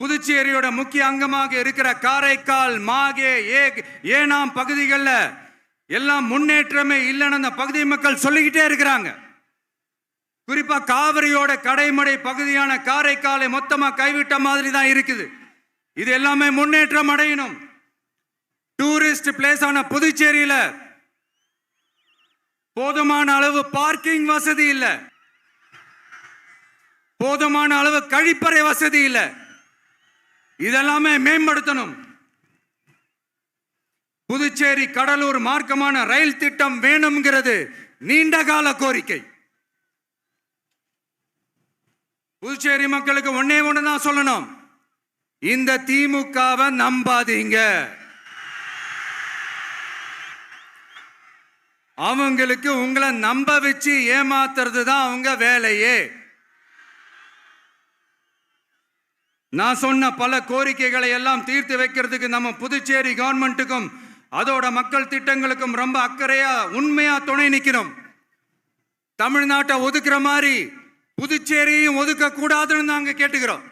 புதுச்சேரியோட முக்கிய அங்கமாக இருக்கிற காரைக்கால் மாகே ஏ ஏனாம் பகுதிகளில் எல்லாம் முன்னேற்றமே இல்லைன்னு அந்த பகுதி மக்கள் சொல்லிக்கிட்டே இருக்கிறாங்க. குறிப்பாக காவிரியோட கடைமடை பகுதியான காரைக்காலை மொத்தமாக கைவிட்ட மாதிரி தான் இருக்குது. இது எல்லாமே முன்னேற்றம் அடையணும். டூரிஸ்ட் பிளேஸ் ஆன புதுச்சேரியில் போதுமான அளவு பார்க்கிங் வசதி இல்லை. போதுமான அளவு கழிப்பறை வசதி இல்லை. இதெல்லாமே மேம்படுத்தணும். புதுச்சேரி கடலூர் மார்க்கமான ரயில் திட்டம் வேணுங்கிறது நீண்ட கால கோரிக்கை. புதுச்சேரி மக்களுக்கு ஒன்னே ஒன்று தான் சொல்லணும். இந்த திமுகவை நம்பாதீங்க. அவங்களுக்கு உங்களை நம்ப வச்சு ஏமாத்துறது தான் அவங்க வேலையே. நான் சொன்ன பல கோரிக்கைகளை எல்லாம் தீர்த்து வைக்கிறதுக்கு நம்ம புதுச்சேரி கவர்மெண்ட்டுக்கும் அதோட மக்கள் திட்டங்களுக்கும் ரொம்ப அக்கறையா உண்மையா துணை நிற்கிறோம் தமிழ்நாட்டை ஒதுக்குற மாதிரி புதுச்சேரியும் ஒதுக்க கூடாதுன்னு நாங்கள் கேட்டுக்கிறோம்.